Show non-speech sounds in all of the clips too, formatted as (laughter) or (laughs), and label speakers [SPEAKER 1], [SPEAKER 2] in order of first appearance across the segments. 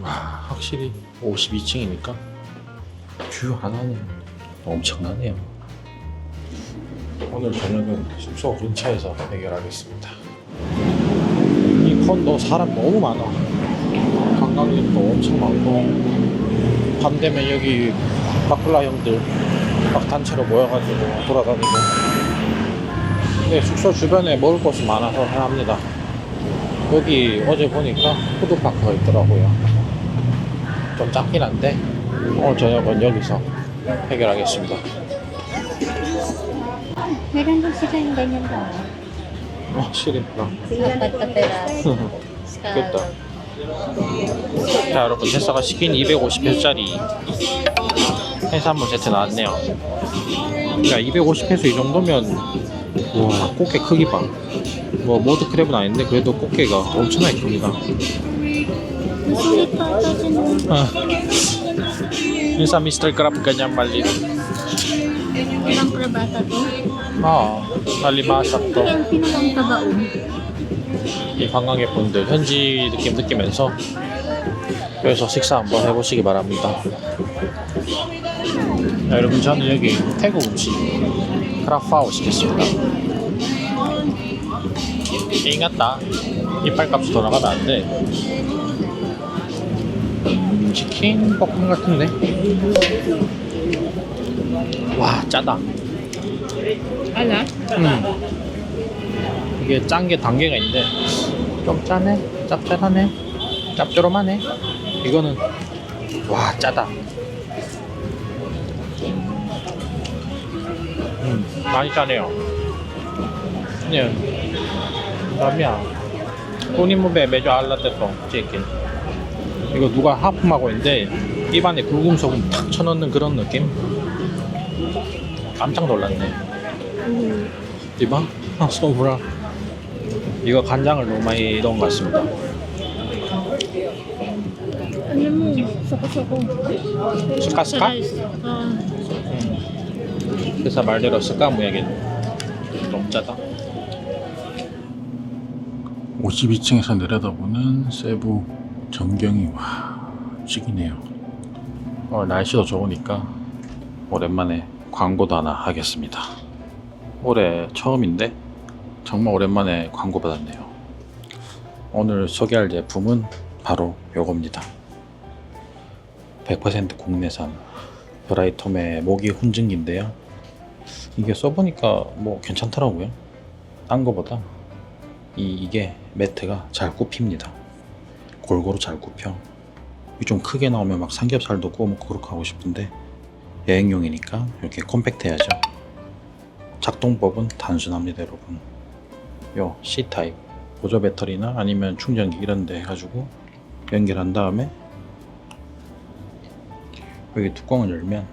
[SPEAKER 1] 와 확실히 52층이니까 뷰 하나는 엄청나네요. 오늘 저녁은 숙소 근처에서 해결하겠습니다. 이 콘도 사람 너무 많아. 관광객도 엄청 많고 밤 되면 여기 바클라 형들 막 단체로 모여가지고 돌아다니고 근데 숙소 주변에 먹을 곳이 많아서 합니다. 여기 어제 보니까 푸드파크가 있더라고요. 좀 작긴 한데 오늘 저녁은 여기서 해결하겠습니다.
[SPEAKER 2] Ba?
[SPEAKER 1] 확실히 나.
[SPEAKER 2] Apat na peraso.
[SPEAKER 1] 됐다. 자 여러분 제사가 시킨 250회짜리 해산물 세트 나왔네요. 야 250회서 이 정도면 와 꽃게 크기 봐. 뭐 모드 크랩은 아닌데 그래도 꽃게가 엄청나게 큽니다.
[SPEAKER 2] Sulit pa ito dyan.
[SPEAKER 1] 아. Yung Mr. Crab ganyan maliit.
[SPEAKER 2] Ilang krabata to?
[SPEAKER 1] 아, 알리마삭 또.
[SPEAKER 2] Yung pinalang tabaon.
[SPEAKER 1] 이 관광객 분들 현지 느낌 느끼면서 여기서 식사 한번 해보시기 바랍니다. 자, 여러분 저는 여기 태국 음식 크라파오 시켰습니다. 게임 같다. 이빨값이 돌아가면 안 돼. 음, 치킨 볶음 같은데? 와 짜다.
[SPEAKER 2] Ala?
[SPEAKER 1] 음. 이게 짠 게 단계가 있는데 좀 짜네 짭짤하네 짭조름하네 이거는 와 짜다 음 많이 짜네요 그냥 라면 꼬니무베 매주 알라떼 똥 치킨 이거 누가 하품하고 있는데 입안에 굵은 소금 탁 쳐넣는 그런 느낌 깜짝 놀랐네 이봐 아, 소브라 이거 간장을 너무 많이 넣은 것 같습니다. 스카스카?
[SPEAKER 2] Ah.
[SPEAKER 1] 음. 그래서 말대로 스카 모양이 너무 짜다 52층에서 내려다보는 세부 전경이 와 찍이네요 오늘 날씨도 좋으니까 오랜만에 광고도 하나 하겠습니다 올해 처음인데 정말 오랜만에 광고 받았네요 오늘 소개할 제품은 바로 요겁니다 100% 국내산 브라이톰의 모기 훈증기인데요. 이게 써보니까 뭐 괜찮더라고요. 딴 거보다 이, 이게 매트가 잘 굽힙니다. 골고루 잘 굽혀. 이좀 크게 나오면 막 삼겹살도 구워 먹고 그렇게 하고 싶은데 여행용이니까 이렇게 컴팩트해야죠. 작동법은 단순합니다, 여러분. 요 C 타입 보조 배터리나 아니면 충전기 이런 데 해가지고 연결한 다음에 여기 뚜껑을 열면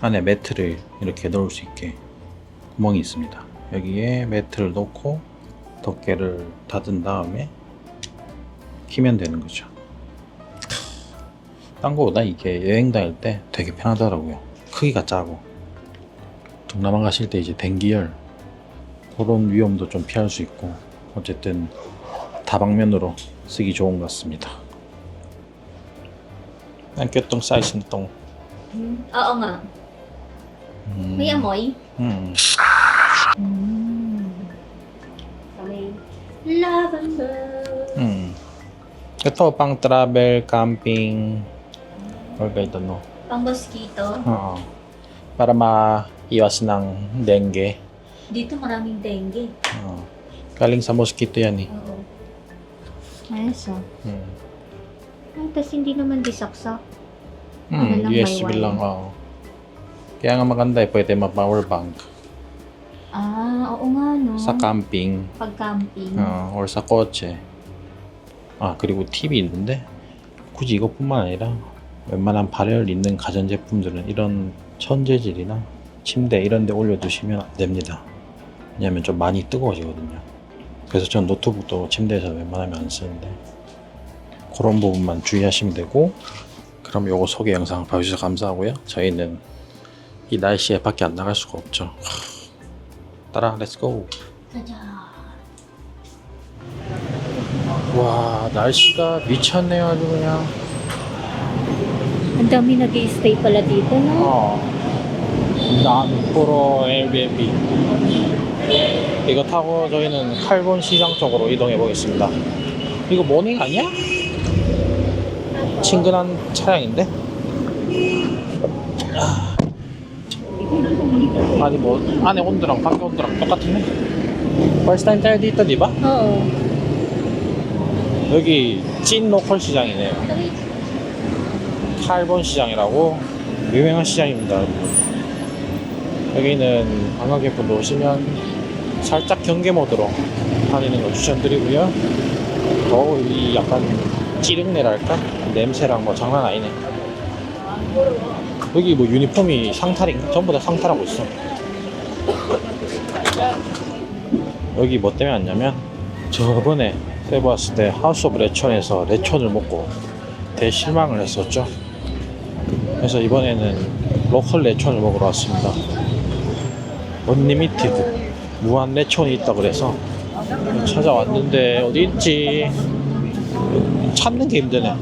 [SPEAKER 1] 안에 매트를 이렇게 넣을 수 있게 구멍이 있습니다. 여기에 매트를 넣고 덮개를 닫은 다음에 키면 되는 거죠. 딴 거보다 이게 여행 다닐 때 되게 편하더라고요. 크기가 작고 동남아 가실 때 이제 dengi열 그런 위험도 좀 피할 수 있고 어쨌든 다방면으로 쓰기 좋은 것 같습니다. Ang cute tong size nitong.
[SPEAKER 2] Oo nga.
[SPEAKER 1] Mm.
[SPEAKER 2] May amoy?
[SPEAKER 1] Mm.
[SPEAKER 2] Mm. Lavender.
[SPEAKER 1] Mm. Ito pang travel, camping, or kahit ano.
[SPEAKER 2] Pang mosquito.
[SPEAKER 1] Oo. Para maiwas ng dengue.
[SPEAKER 2] Dito maraming dengue.
[SPEAKER 1] Oo. Galing sa mosquito yan eh.
[SPEAKER 2] Oo. Ayos oh.
[SPEAKER 1] Mm.
[SPEAKER 2] Ay, tas hindi naman disaksak.
[SPEAKER 1] Mm,
[SPEAKER 2] Ano lang, may
[SPEAKER 1] USB
[SPEAKER 2] wire.
[SPEAKER 1] lang, oo. Kaya nga maganda eh, pwede ma-power bank.
[SPEAKER 2] Ah, oo nga no.
[SPEAKER 1] Sa camping,
[SPEAKER 2] Pag camping.
[SPEAKER 1] 어, or sa kotse. 아, 그리고 팁이 있는데, 굳이 이것뿐만 아니라, 웬만한 발열 있는 가전제품들은 이런 천재질이나 침대 이런 데 올려두시면 안 됩니다. 왜냐면 좀 많이 뜨거워지거든요. 그래서 전 노트북도 침대에서 웬만하면 안 쓰는데, 그런 부분만 주의하시면 되고, 그럼 요거 소개 영상 봐주셔서 감사하고요. 저희는 이 날씨에 밖에 안 나갈 수가 없죠. 따라, 렛츠고!
[SPEAKER 2] 짜잔.
[SPEAKER 1] 와 날씨가 미쳤네요 아주 그냥
[SPEAKER 2] Dami nag stay pala dito, no?
[SPEAKER 1] 어. Airbnb. 이거 타고 저희는 칼본 시장 쪽으로 이동해 보겠습니다. 이거 모닝 아니야? 친근한 차량인데? 아. 아니 뭐 안에 온도랑 밖에 온도랑 똑같은데? First time tayo dito, di ba?
[SPEAKER 2] Oo.
[SPEAKER 1] 여기 찐 로컬 시장이네요. 칼본 시장이라고 유명한 시장입니다. 여기는 관광객분들 오시면 살짝 경계 모드로 다니는 거 추천드리고요. 어우, 이 약간 찌릉내랄까? 냄새랑 뭐 장난 아니네. 여기 뭐 유니폼이 상탈인가? 전부 다 상탈하고 있어. 여기 뭐 때문에 왔냐면 저번에 왔을 때 하우스 오브 레촌에서 레촌을 먹고 대실망을 했었죠. 그래서 이번에는 로컬 레촌을 먹으러 왔습니다. 언리미티드 무한 레촌이 있다 그래서 찾아왔는데 어디 있지? 찾는 게 힘드네.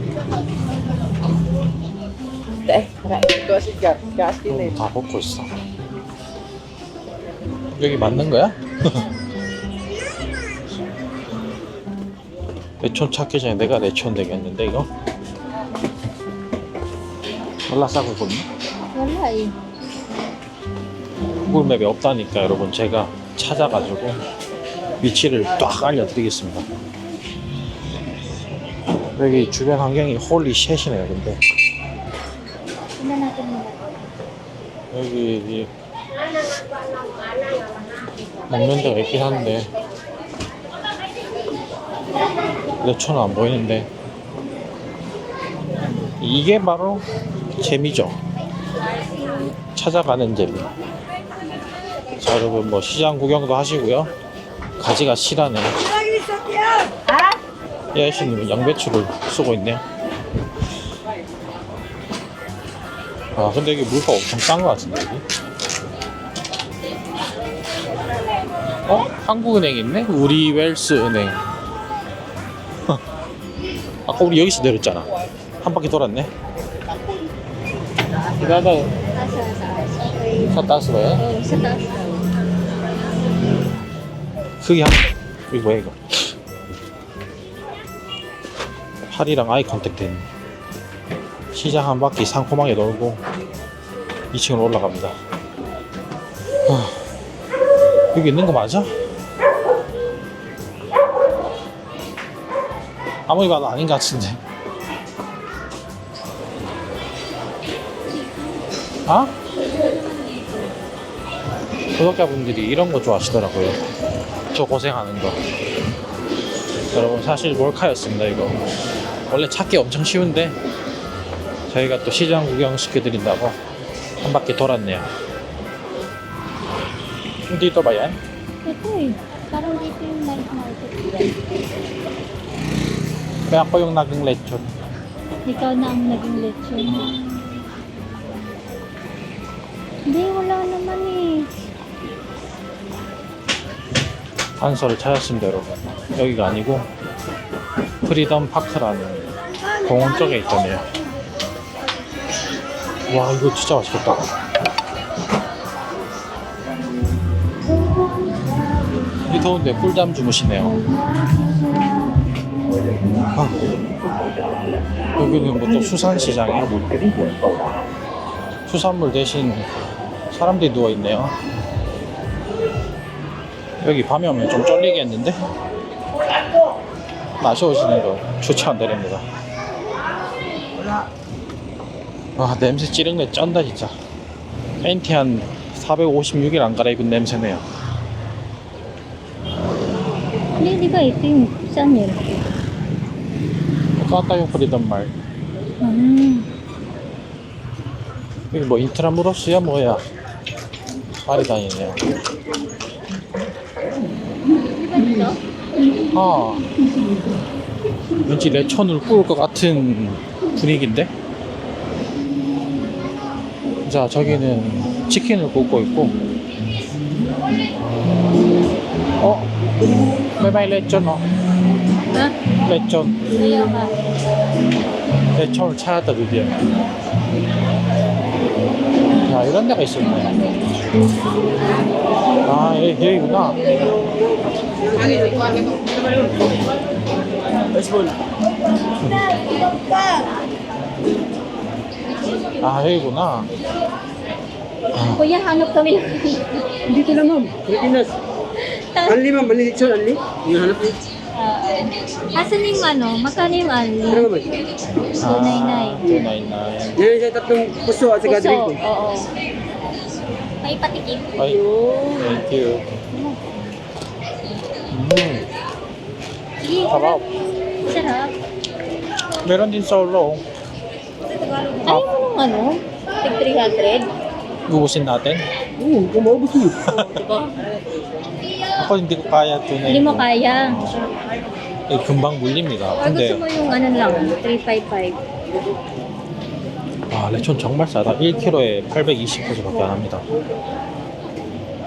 [SPEAKER 3] Xin lên.
[SPEAKER 1] 다 먹고 있어. 여기 맞는 거야? (laughs) 레촌 찾기 전에 내가 레촌 되겠는데 이거? 몰라 싸고 있거든요.
[SPEAKER 2] Wala eh.
[SPEAKER 1] 구글맵에 없다니까 여러분 제가 찾아가지고 위치를 딱 알려드리겠습니다. 여기 주변 환경이 홀리 쉣이네요 근데. 여기 이 먹는 데가 있긴 한데 레초는 안 보이는데. 이게 바로 재미죠. 찾아가는 재미. 자 여러분 뭐 시장 구경도 하시고요. 가지가 실하네. 이 아저씨는 양배추를 쓰고 있네요 아 근데 여기 물가 엄청 싼 것 같은데 여기 어? 한국은행 있네? 우리 웰스 은행 아까 우리 여기서 내렸잖아. 한 바퀴 돌았네. 이거다
[SPEAKER 2] sa taas daw.
[SPEAKER 1] 크게 한 이거 뭐야 이거? 팔이랑 아이 컨택 된. 시장 한 바퀴 상콤하게 돌고 2층으로 올라갑니다. 하, 여기 있는 거 맞아? 아무리 봐도 아닌 것 같은데. 아? 구독자분들이 이런 거 좋아하시더라고요. 저 고생하는 거. 여러분 사실 몰카였습니다 이거. 원래 찾기 엄청 쉬운데 저희가 또 시장 구경 시켜드린다고 한 바퀴 돌았네요.
[SPEAKER 2] Yung night market.
[SPEAKER 1] Kaya ako yung naging lechon
[SPEAKER 2] Ikaw na ang naging lechon. Hindi, wala naman eh.
[SPEAKER 1] 단서를 찾았습니다 여러분 여기가 아니고 프리덤 파크라는 공원 쪽에 있다네요 와 이거 진짜 맛있겠다 이 더운데 꿀잠 주무시네요 아, 여기는 뭐 또 수산시장이야 수산물 대신 사람들이 누워있네요 여기 밤에 오면 좀 쫄리겠는데? 낮에 오시는 거 추천 안 드립니다. 와 냄새 찌릉내 쩐다 진짜. 팬티 한 456일 안 갈아입은 냄새네요.
[SPEAKER 2] Ba ito yung saan yun?
[SPEAKER 1] Yung 버리던 말.
[SPEAKER 2] 음.
[SPEAKER 1] 여기 뭐 인트라무로스야 뭐야? 말이 다니네요. 아 왠지 레천을 구울 것 같은 분위기인데? 자 저기는 치킨을 굽고 있고 어? 메마이 레천 어? 레천
[SPEAKER 2] Ka.
[SPEAKER 1] 레천을 찾았다 드디어 야, 이런 데가 있었네. 아, 여기, 여기구나. 아, 여기구나.
[SPEAKER 2] Kuya, hanap kami ng...
[SPEAKER 4] Dito lang ma'am, Pilipinas. Anli ma'am, malilit siya, anli. Yung hanap niya.
[SPEAKER 2] Asan yung ano? Magkano yung
[SPEAKER 4] Ano
[SPEAKER 2] ali?
[SPEAKER 4] ma'am?
[SPEAKER 1] 아,
[SPEAKER 2] 299.
[SPEAKER 1] 299.
[SPEAKER 4] Yan siya tatlong puso at saka
[SPEAKER 2] Puso,
[SPEAKER 4] drink ko.
[SPEAKER 2] oo. May patikim.
[SPEAKER 1] Ay, thank you. 음,
[SPEAKER 2] Sige,
[SPEAKER 1] sarap.
[SPEAKER 2] Sarap.
[SPEAKER 1] Meron din solo.
[SPEAKER 2] Ayaw mo nung ano? Tig 300?
[SPEAKER 1] Ubusin natin.
[SPEAKER 4] Oo, mo.
[SPEAKER 2] Diba? (laughs)
[SPEAKER 1] Ako hindi ko kaya tunay.
[SPEAKER 2] Hindi mo kaya.
[SPEAKER 1] Eh, 금방 물립니다.
[SPEAKER 2] Or gusto
[SPEAKER 1] 근데
[SPEAKER 2] mo yung ano lang, 355.
[SPEAKER 1] 와, 레촌 정말 싸다. 1kg에 820페소밖에 안 합니다.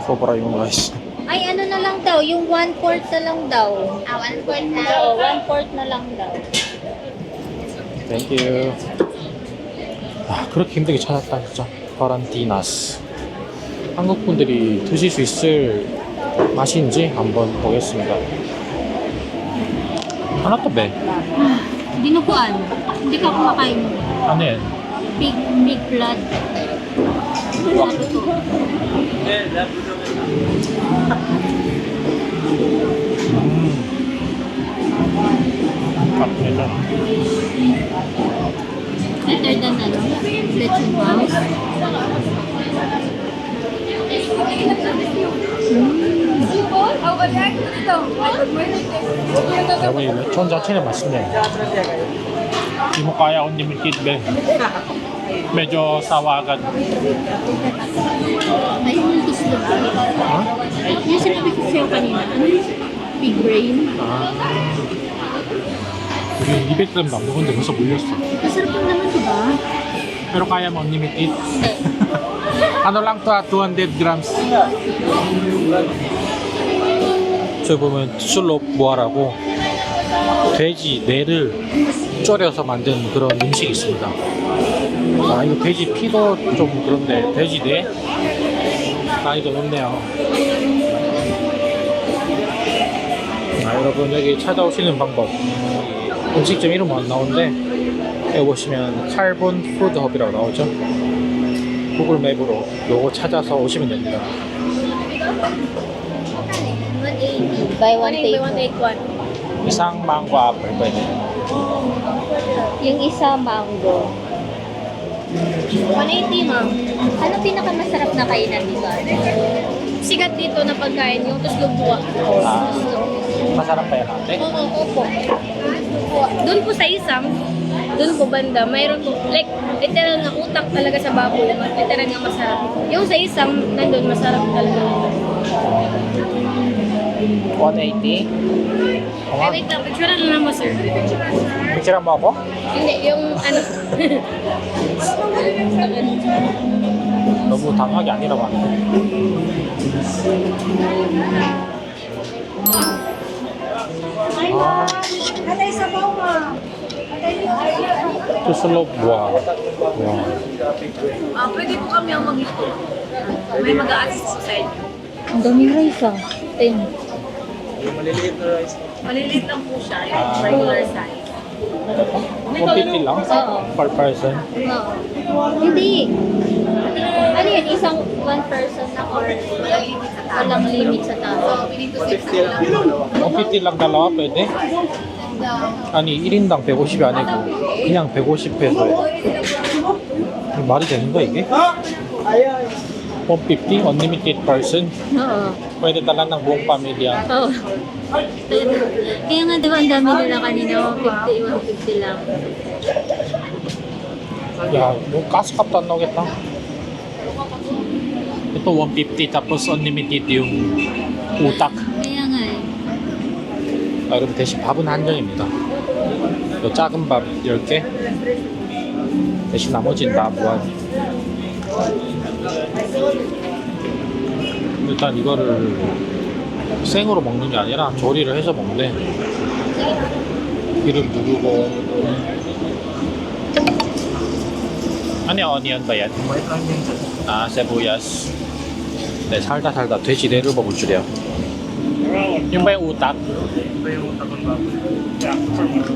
[SPEAKER 1] 소브라 이런 거 있어.
[SPEAKER 2] Ay, ano na lang daw, yung 1 quart na lang daw. Ah, 1 quart na? Oo, 1 quart na lang daw.
[SPEAKER 1] Thank you. 아, 그렇게 힘들게 찾았다, 진짜. 파란티나스. 한국 분들이 드실 수 있을 맛인지 한번 보겠습니다. 하나 또 매.
[SPEAKER 2] Dinuguan. Hindi ka kumakain.
[SPEAKER 1] 안에
[SPEAKER 2] Big, big blood. Sabi ko.
[SPEAKER 1] 음. 카페다.
[SPEAKER 2] Better than ano? Lechon house.
[SPEAKER 1] 여러분 이 레촌 자체는 맛있네요. Hindi mo kaya unlimited be. Medyo sawa agad.
[SPEAKER 2] May multis diba?
[SPEAKER 1] Ha?
[SPEAKER 2] Yung sinabi ko sa'yo kanina, ano? Big brain.
[SPEAKER 1] 아. 우리 200g 남는데 벌써 물렸어.
[SPEAKER 2] Masarap lang naman, diba?
[SPEAKER 1] Pero kaya mo unlimited.
[SPEAKER 2] Hindi.
[SPEAKER 1] ano lang to ah, 200 grams. 저기 보면 술로 부활하고 돼지 뇌를 졸여서 만든 그런 음식이 있습니다. 아 이거 돼지 피도 좀 그런데 돼지 뇌 난이도 높네요. 아 여러분 여기 찾아오시는 방법 음식점 이름 안 나오는데 여기 보시면 칼본 푸드 허브라고 나오죠. 구글 맵으로 요거 찾아서 오시면 됩니다.
[SPEAKER 2] Ano Buy one, take, one.
[SPEAKER 1] take one. Isang mango apple pwede.
[SPEAKER 2] Yung isa, mango. 180, ma'am. Ano pinakamasarap na kainan dito?
[SPEAKER 5] Sigat dito na pagkain, yung tuslog buwa.
[SPEAKER 1] Ah, masarap pa yan ate.
[SPEAKER 5] Oo, opo. Doon po sa isang, doon po banda, mayroon po, like, literal na utak talaga sa baboy. Literal nga masarap. Yung sa isang, nandun, masarap talaga.
[SPEAKER 1] 180?
[SPEAKER 5] Ay, wait lang, picture na lang mo, sir.
[SPEAKER 1] Picture mo ako?
[SPEAKER 5] Hindi, yung ano,
[SPEAKER 1] 너무 당하게 아니라고 하는데. 아, 또 슬로 와. 와.
[SPEAKER 5] ah, pwede po kami ang mag-ito. May mag-a-assist po sa inyo.
[SPEAKER 2] Ang daming rice ah. 10.
[SPEAKER 5] Maliliit lang po siya, yung
[SPEAKER 1] Ah.
[SPEAKER 5] regular size.
[SPEAKER 1] 150 lang?
[SPEAKER 2] Oo.
[SPEAKER 1] Per person?
[SPEAKER 2] Oo. Hindi. Ano yan? Isang one person na or walang limit sa tao?
[SPEAKER 5] we need to six lang.
[SPEAKER 1] 150 lang dalawa pwede? 아니 1인당 150이 아니고 그냥 150페소에 말이 되는 거야 이게? 150 unlimited person
[SPEAKER 2] Oo.
[SPEAKER 1] pwede dala ng buong pamilya
[SPEAKER 2] Oo. Kaya nga diba ang dami nila kanina, 150, 150 lang.
[SPEAKER 1] 야, 뭐 가스값도 안 나오겠다 또 150 tapos unlimited yung utak
[SPEAKER 2] Kaya nga eh.
[SPEAKER 1] 아, 그럼 대신 밥은 한정입니다 요 작은 밥 10개 대신 나머지는 다 무한 일단 이거를 생으로 먹는 게 아니라 조리를 해서 먹는데 기름 두르고?
[SPEAKER 4] White onion sir.
[SPEAKER 1] 아, 세부야스. 네, 살다 살다 돼지대를 먹을 줄이야.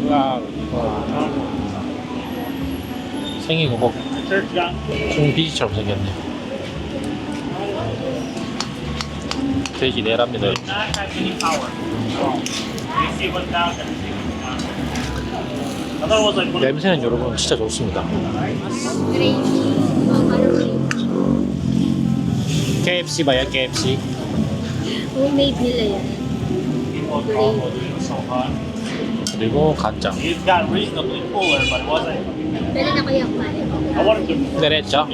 [SPEAKER 1] 와, 와. 생긴 거 뭐, 콩비지처럼 생겼네. 돼지 내랍니다. 냄새는 여러분 진짜 좋습니다.
[SPEAKER 2] Oh?
[SPEAKER 1] KFC yan? KFC?
[SPEAKER 2] Homemade nila yan. Gravy.
[SPEAKER 1] 그리고 간장.
[SPEAKER 6] It got reasonably fuller, but it wasn't.
[SPEAKER 2] Pwede na kaya kumain.
[SPEAKER 6] I wanted to.
[SPEAKER 1] 내랬죠?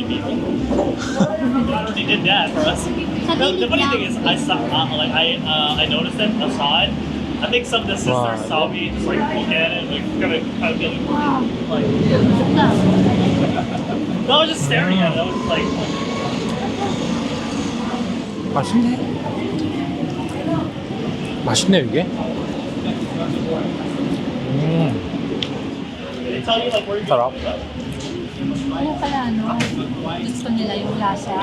[SPEAKER 6] They did that for us.
[SPEAKER 2] Sa
[SPEAKER 6] The, the funny
[SPEAKER 2] lang.
[SPEAKER 6] thing is, I saw, uh, like I, uh, I noticed it, I saw it. I think some of the sisters
[SPEAKER 1] Wow.
[SPEAKER 6] saw me just like look at it, like kind of, kind of feeling like. No, (laughs) I was just staring at it. I was like,
[SPEAKER 1] 맛있네. 맛있네 이게. 음,
[SPEAKER 6] they tell you like where you're
[SPEAKER 7] Ano pala, ano? Gusto nila yung lasa.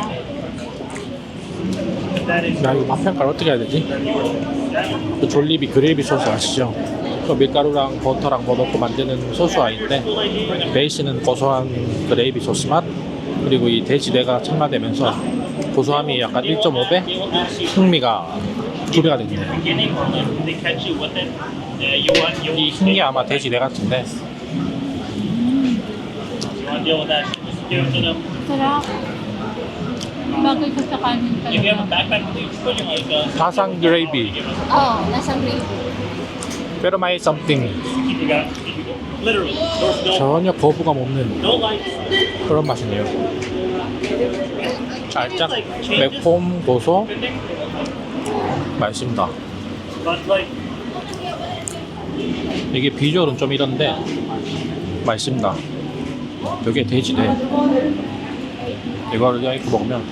[SPEAKER 1] 야 이거 맛 평가를 어떻게 해야 되지? 그 졸리비 그레이비 소스 아시죠? 그 밀가루랑 버터랑 뭐 넣고 만드는 소스 아닌데 베이스는 고소한 그레이비 소스 맛 그리고 이 돼지 뇌가 첨가되면서 고소함이 약간 1.5배 풍미가 2배가 됐네
[SPEAKER 6] Beginning, or like they catch you with it. Yeah, you want you.
[SPEAKER 1] 이흰게 아마 돼지 뇌 같은데
[SPEAKER 6] deal with that? Just give it to them.
[SPEAKER 7] Sarap. Bagay ko sa kanin
[SPEAKER 6] If you have a
[SPEAKER 7] talaga.
[SPEAKER 6] backpack with you, just put your like. Uh,
[SPEAKER 1] 가상 그레이비
[SPEAKER 2] Oo, oh, nasa gravy.
[SPEAKER 1] pero may something.
[SPEAKER 6] Keep your Literally, there's no
[SPEAKER 1] 전혀 거부감 없는
[SPEAKER 6] no lights.
[SPEAKER 1] 그런 맛이네요 살짝 매콤 고소 맛있습니다
[SPEAKER 6] But like,
[SPEAKER 1] 이게 비주얼은 좀 이런데 맛있습니다. 여기에 돼지네. 이거를 이렇게 먹으면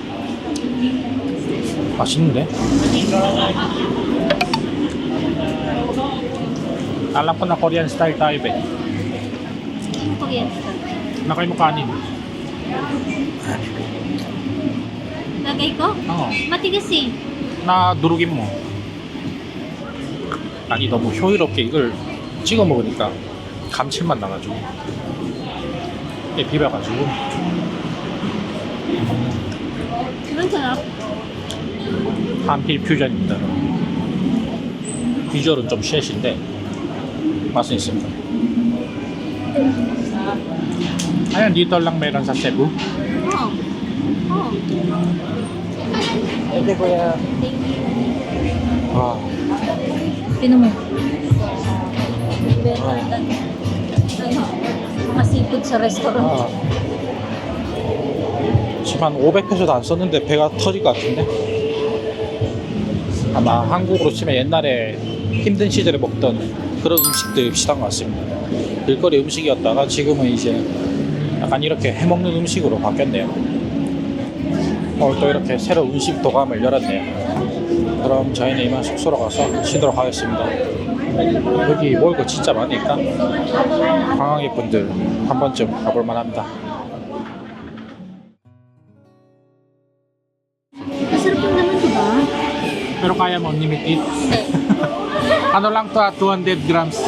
[SPEAKER 1] 맛있는데? Alam ko na Korean style tayo, be.
[SPEAKER 2] Korean
[SPEAKER 1] Nakay mo kanin.
[SPEAKER 2] Lagay ko?
[SPEAKER 1] Oo.
[SPEAKER 2] Matigas eh.
[SPEAKER 1] 나 누르긴 뭐. 아니 너무 효율없게 이걸 찍어 먹으니까 감칠맛 나가지고 이게 비벼가지고
[SPEAKER 2] sarap.
[SPEAKER 1] 한필 퓨전입니다. 비주얼은 좀 쉐신데 맛은 있습니다. Sa Cebu.
[SPEAKER 2] Oo. Oo.
[SPEAKER 3] Ito kuya.
[SPEAKER 1] 와,
[SPEAKER 7] mo. Ano? Seafood sa restaurant.
[SPEAKER 1] 아. 지금 한 500페소도 안 썼는데 배가 터질 것 같은데? 아마 한국으로 치면 옛날에 힘든 시절에 먹던 그런 음식들 비슷한 것 같습니다. 길거리 음식이었다가 지금은 이제 약간 이렇게 해먹는 음식으로 바뀌었네요. 오늘 또 이렇게 새로 음식 도감을 열었네요. 그럼 저희는 이만 숙소로 가서 쉬도록 하겠습니다. 여기 먹을 거 진짜 많으니까 관광객분들 한 번쯤 가볼 만합니다. Pero kaya mo unlimited. ano lang to ah, 200 grams.